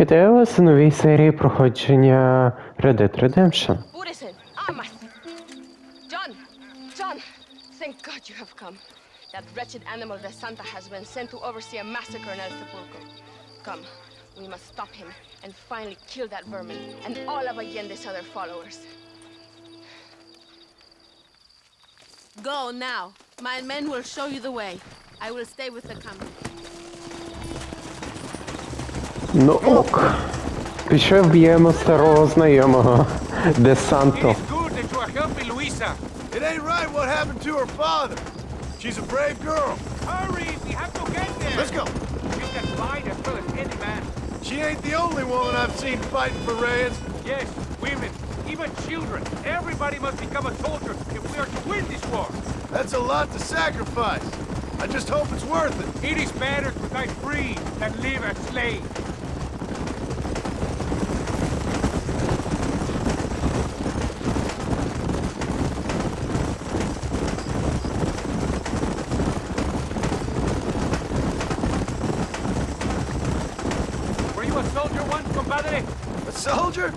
Вітаю вас у новій серії проходження Red Dead Redemption. Budisen, Amas! John! John! Thank God you have come. That wretched animal De Santa has been sent to oversee a massacre in El Sepulcro. Come, we must stop him and finally kill that vermin and all of Allende's other followers. Go now. My men will show you the way. I will stay with the company. Ну ок. Пішов б'ємо старого знайомого Де Санто. It is good that you are helping Luisa. It ain't right what happened to her father. She's a brave girl. Hurry, we have to get there. Let's go. You can fight as well as any man. She ain't the only woman I've seen fighting for Reyes. Yes, women, even children. Everybody must become a soldier if we are to win this war. That's a lot to sacrifice. I just hope it's worth it. It is better to die free than live a slave. soldier?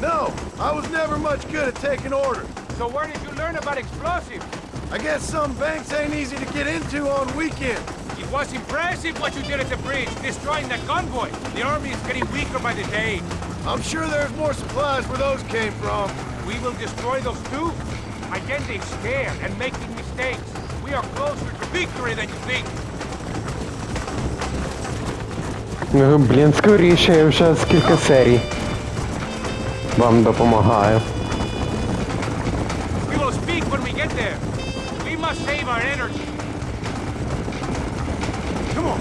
No, I was never much good at taking orders. So where did you learn about explosives? I guess some banks ain't easy to get into on weekends. It was impressive what you did at the bridge, destroying that convoy. The army is getting weaker by the day. I'm sure there's more supplies where those came from. We will destroy those too. Allende is scared and making mistakes. We are closer to victory than you think. Ну, блін, скоріше, я вже з кілька серій. Вам допомагаю. We will speak when we get there. We must save our energy. Come on.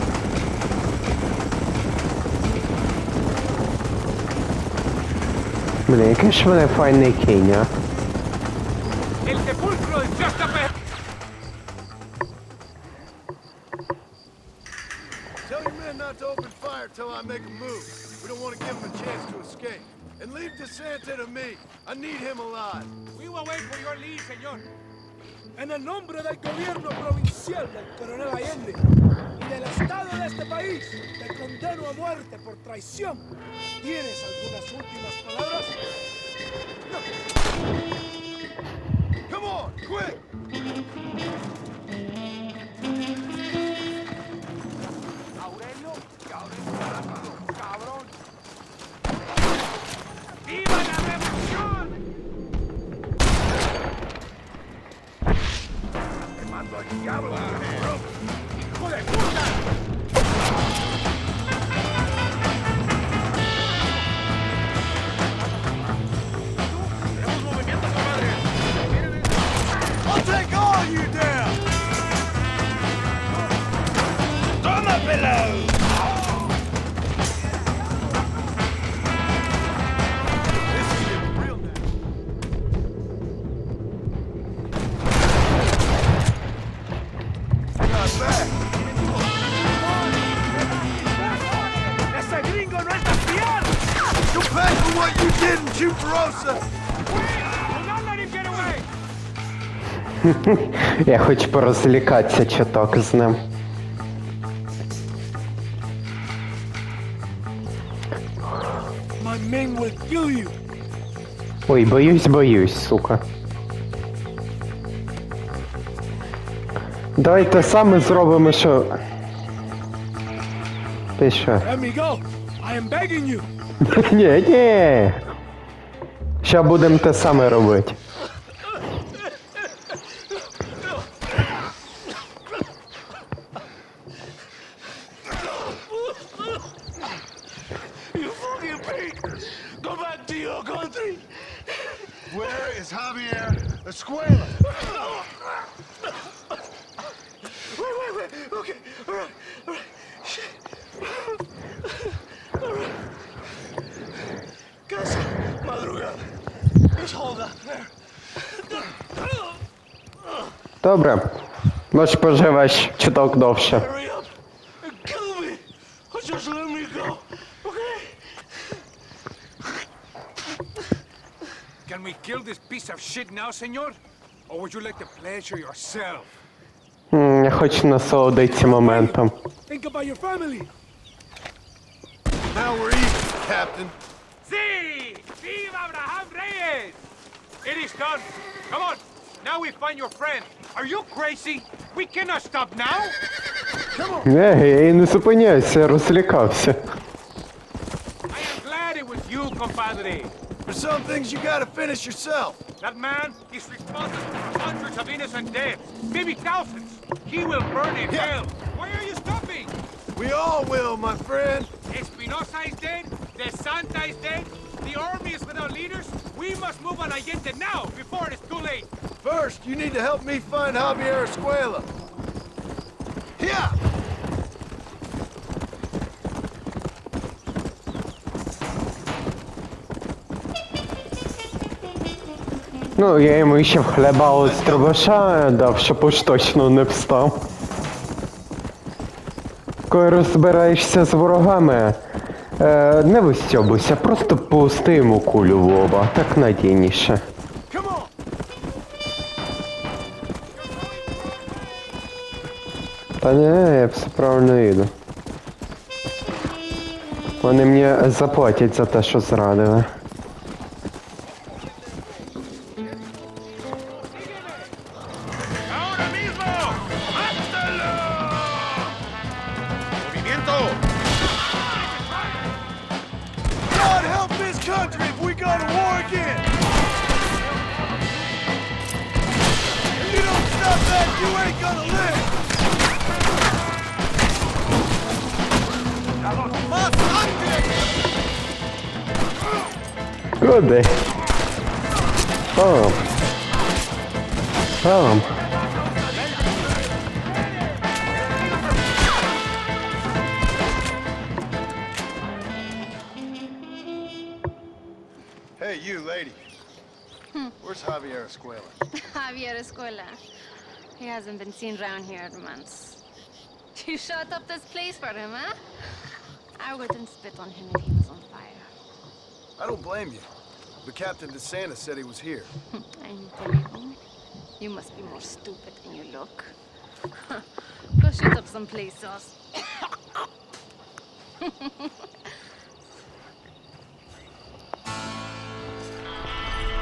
Блін, який ж мене файний кінь, а? El sepulcro is just up ahead. Tell your men not to open fire till I make a move. We don't want to give them a chance to escape. And leave DeSanta to me. I need him alive. We will wait for your lead, señor. En el nombre del gobierno provincial del coronel Allende y del Estado de este país, te condeno a muerte por traición. ¿Tienes algunas últimas palabras? Come on, quick! Te mando Я хочу порозлікатися чуток з ним. My men will kill you. Ой, боюсь, боюсь, сука. Давайте саме зробимо, що. Ти що? Let me go. I am begging you. Ні, ні. Ща будемо те саме робити. okay, okay, all right, all right. Shit. All right. Casa madrugada. Just hold up there. Dobra. Możesz pożywać ciutok dowsze. Hurry up and kill me. Or just let me go. Okay? Can we kill this piece of shit now, senor? Or would you like the pleasure yourself? Я хочу насолодитися моментом. Think about your family. Now we're even. Captain. See! Viva Abraham Reyes! It is done. Come on. Now we find your friend. Are you crazy? We cannot stop now. Come on. Не, я і не зупиняюся, я розлякався. I am glad it was you, compadre. There's some things you gotta finish yourself. That man is responsible for hundreds of innocent deaths, maybe thousands. He will burn in Yeah. hell. Why are you stopping? We all will, my friend. Espinosa is dead. The Santa is dead. The army is without leaders. We must move on Allende now, before it is too late. First, you need to help me find Javier Escuela. Yeah! Ну, я йому ще в хліба от з дав, щоб уж точно не встав. Коли розбираєшся з ворогами, е, не вистьобуйся, просто пусти йому кулю в лоба, так надійніше. Та не, я все правильно йду. Вони мені заплатять за те, що зрадили. dead, you ain't gonna live! Good day. Boom. Boom. Hey, you lady. Hmm. Where's Javier Escuela? Javier Escuela. He hasn't been seen around here in months. You shut up this place for him, huh? I wouldn't spit on him if he was on fire. I don't blame you. But Captain DeSantis said he was here. I'm believing. You must be more stupid than you look. Go shoot up some place else.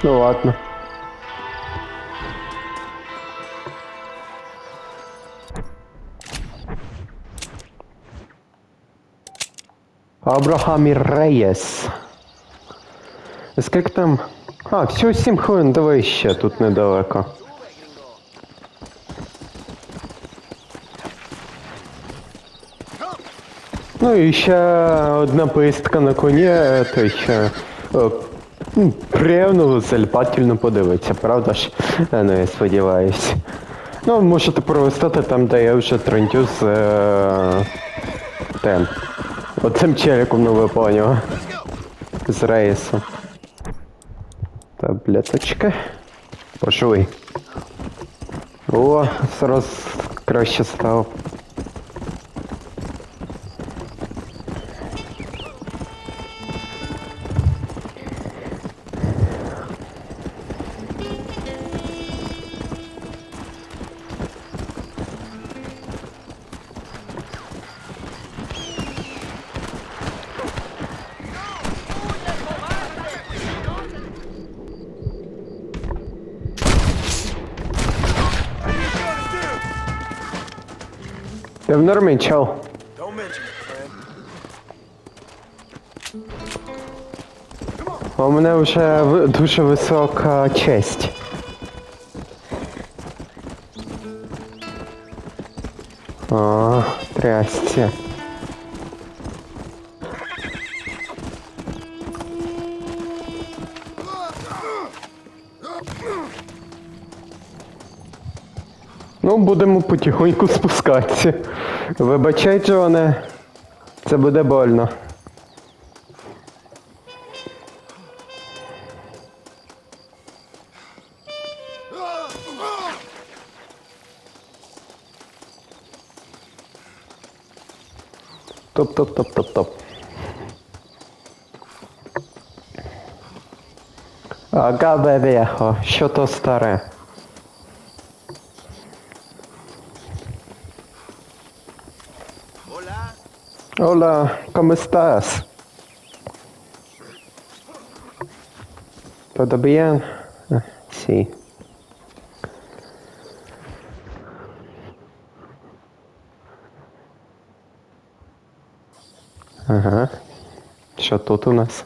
Ну ладно. Абрахам і Рейєс. Скільки там? А, всього 7 хвилин, давай ще тут недалеко. Ну і ще одна поїздка на коні, то ще е, м, приємно заліпательно подивитися, правда ж? Е, Ну, я сподіваюсь. Ну, можете пролистати там, де я вже трендю з е, тем. Отим челиком не випало нього. З рейсу. Таблеточка. Пошли. О, зараз краще стало. Я в нормі, чел. У мене вже дуже висока честь. О, трясся. Будемо потихоньку спускатися. Вибачай, Джоне, це буде больно. Топ, топ, топ, топ, топ. Ага, бебехо, що то старе. Hola, ¿cómo estás? ¿Todo bien? Sí. Ага. Що тут у нас?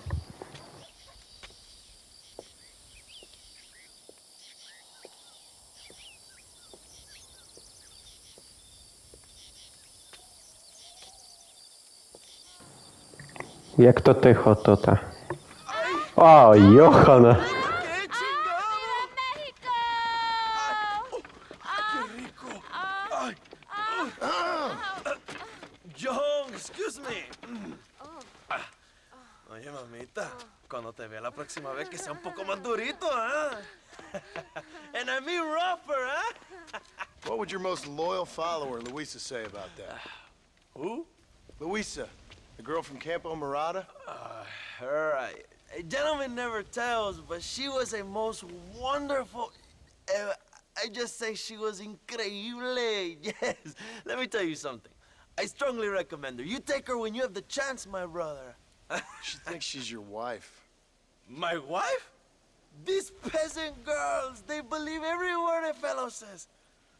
Jak to tycho, to. O, Johana! Mamita, cuando te vea próxima vez que sea un poco más durito, ¿eh? And I mean rougher, ¿eh? What would your most loyal follower, Luisa, say about that? Who? Luisa. The girl from Campo Morada? Her, I, a gentleman never tells, but she was a most wonderful. Uh, I just say she was increíble. Yes. Let me tell you something. I strongly recommend her. You take her when you have the chance, my brother. She thinks she's your wife. my wife? These peasant girls, they believe every word a fellow says.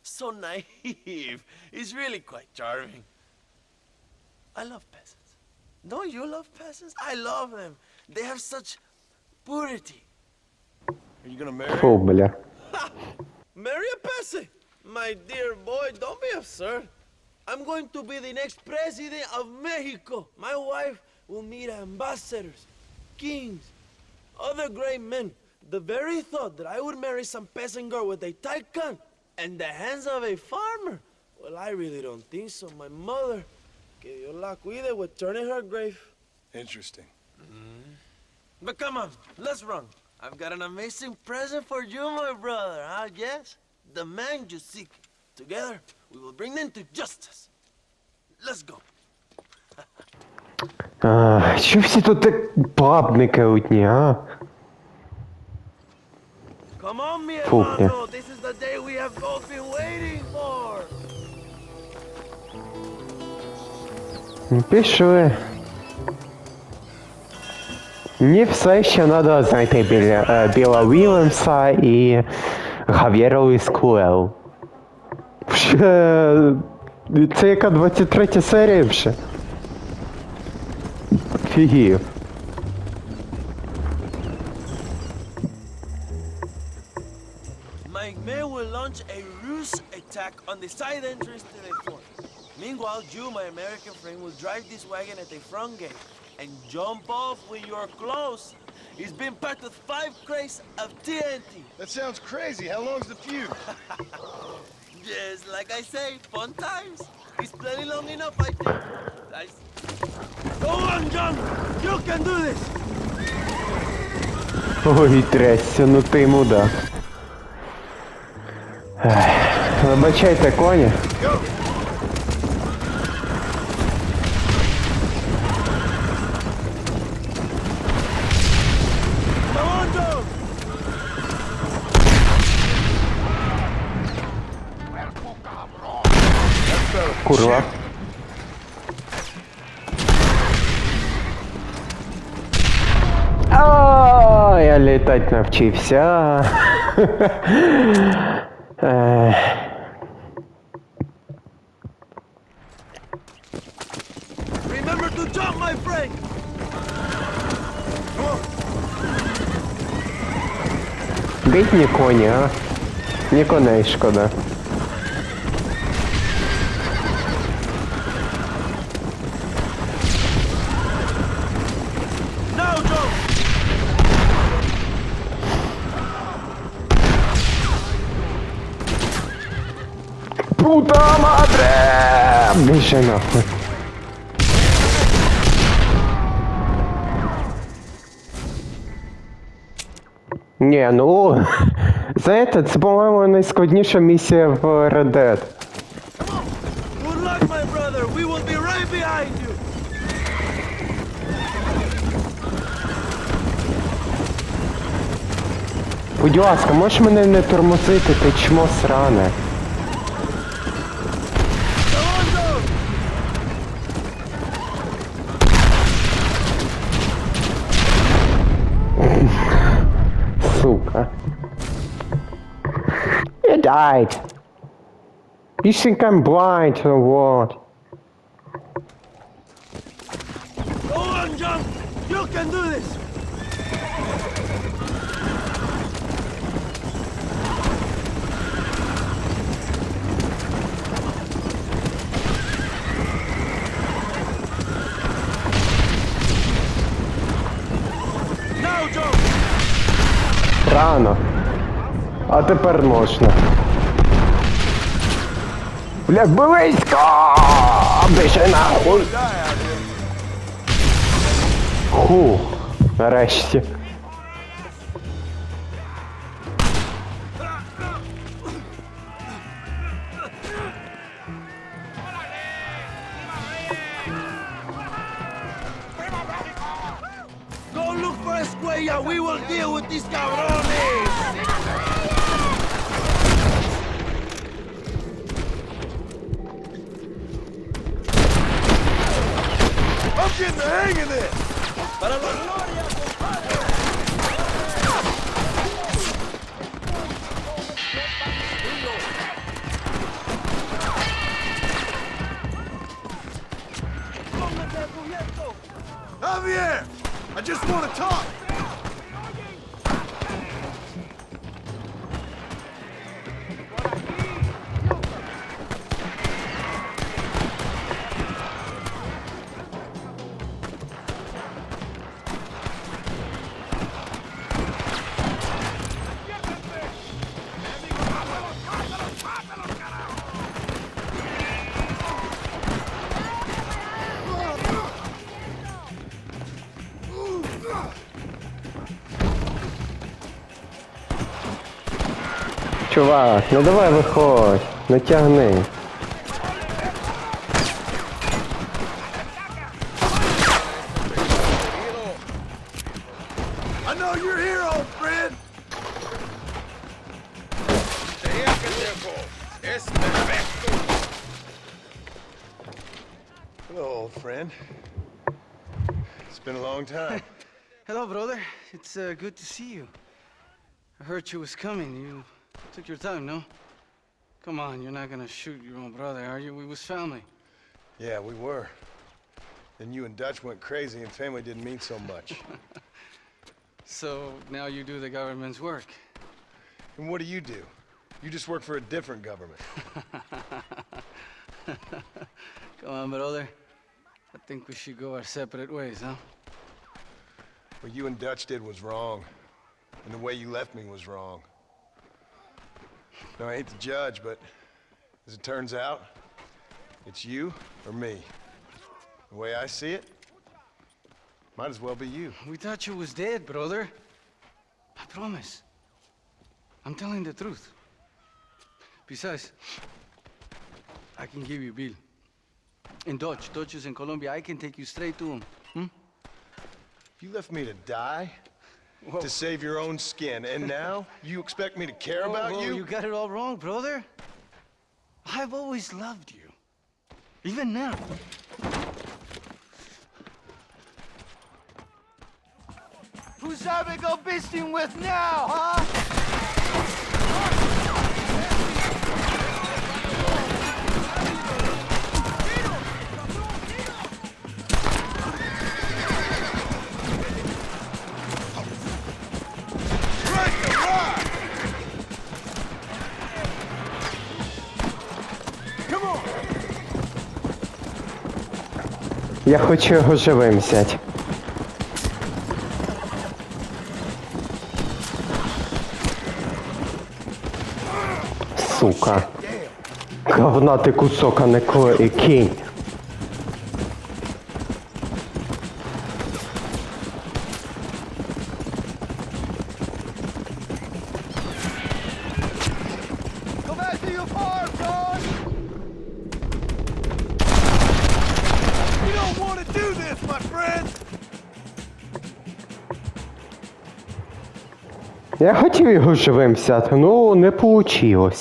So naive. It's really quite charming. I love peasants. Don't you love peasants? I love them. They have such purity. Are you gonna marry her? Фу, бля. Marry a peasant? My dear boy, don't be absurd. I'm going to be the next president of Mexico. My wife will meet ambassadors, kings, other great men. The very thought that I would marry some peasant girl with a tight gun and the hands of a farmer. Well, I really don't think so. My mother, que Dios la cuide, would turn in her grave. Interesting. But come on, let's run. I've got an amazing present for you, my brother, huh? Yes? The man you seek. Together, we will bring them to justice. Let's go. А, що всі тут так бабники одні, а? Come on, mi Фу, hermano. This is the day we have both been waiting Пішли. Мені все ще треба знайти біля, е, Біла Вільямса і Гав'єра Ліскуел. Вже... Це яка 23 серія вже? Фігів. My men will launch a ruse attack on the side entrance to the fort. Meanwhile, you, my American friend, will drive this wagon at the front gate and jump off when you are close. It's been packed with five crates of TNT. That sounds crazy. How long's the fuse? Yes, like I say, fun times. It's plenty long enough, I think. I... Go on, John! You can do this! Ой, трясся, ну ти мудак. Ех, Вибачайте, коні. Go! Літати навчився. Ех. Remember to jump, my friend! Бідні коні, а? Ні коней шкода. Біжи нахуй. Ні, ну. Знаєте, це, по-моєму, найскладніша місія в Red Dead. Good luck, my brother! We will be right behind you! Будь ласка, можеш мене не тормозити, ти чмо сране. You died. You think I'm blind or what? Go on, John! You can do this! Now, John! Рано. А тепер можна. Блядь, близько! Більше нахуй! Фух, нарешті. Getting the hang of this! Para la gloria, compadre! Javier! I just want to talk! Чувак, ну давай виходь, не тягни. I know you're here, old friend! Hello, old friend. It's been a long time. Hello, brother. It's uh, good to see you. I heard you was coming. You took your time, no? Come on, you're not gonna shoot your own brother, are you? We was family. Yeah, we were. Then you and Dutch went crazy and family didn't mean so much. So now you do the government's work. and what do you do? You just work for a different government. Come on, brother. I think we should go our separate ways, huh? What you and Dutch did was wrong. And the way you left me was wrong. Now, I ain't the judge, but as it turns out, it's you or me. The way I see it, might as well be you. We thought you was dead, brother. I promise. I'm telling the truth. Besides, I can give you Bill. In Dutch. Dutch is in Colombia. I can take you straight to him. Hmm? You left me to die Whoa. to save your own skin, and now you expect me to care Whoa, about whoa, you? You got it all wrong, brother. I've always loved you. Even now. Who's having go beasting with now, huh? Я хочу його живим взяти. Сука. Говна ти кусок, а не кінь. хотів його живим взяти, але ну, не вийшло.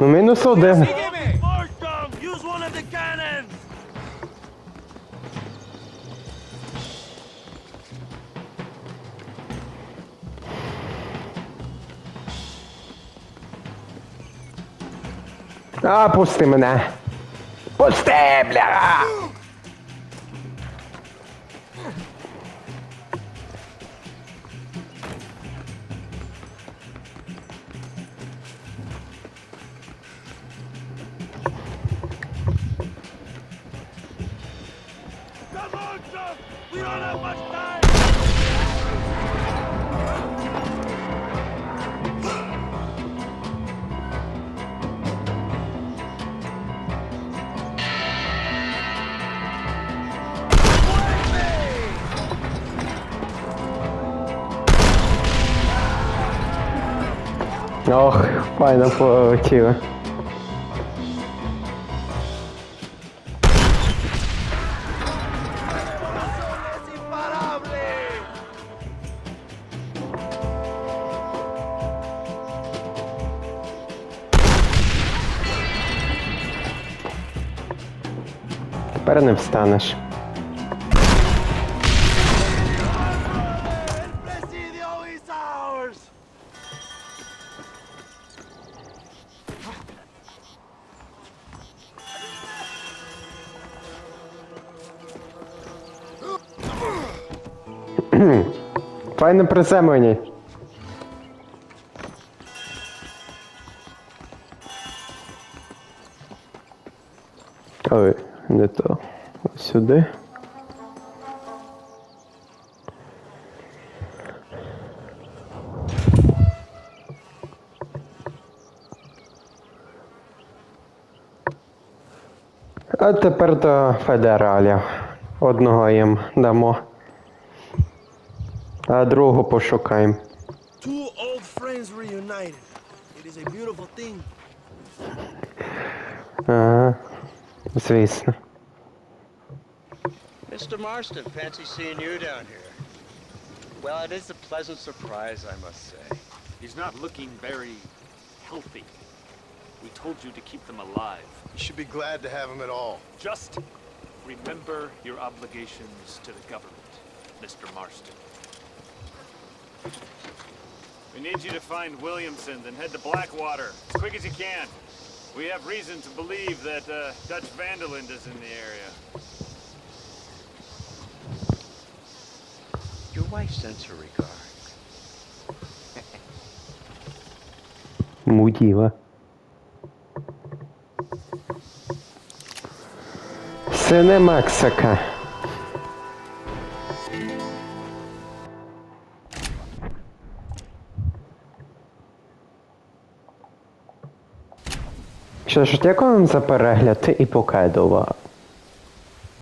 Ну, мінус один. А, пусти мене. Пусти, бля! Come on, We don't have much time. Файно полетіли. Тепер не встанеш. Файне приземлення. Ой, не то. Сюди. А тепер до федералів. Одного їм дамо. А другого пошукаємо. Two old friends reunited. It is a beautiful thing. Ага. Звісно. Mr. Marston, fancy seeing you down here. Well, it is a pleasant surprise, I must say. He's not looking very healthy. We told you to keep them alive. You should be glad to have him at all. Just remember your obligations to the government, Mr. Marston. We need you to find Williamson, then head to Blackwater as quick as you can. We have reason to believe that uh, Dutch Vanderland is in the area. Your wife sends her regards. Муділа. Сине Мексика. Що ж, дякую вам за перегляд і покедова.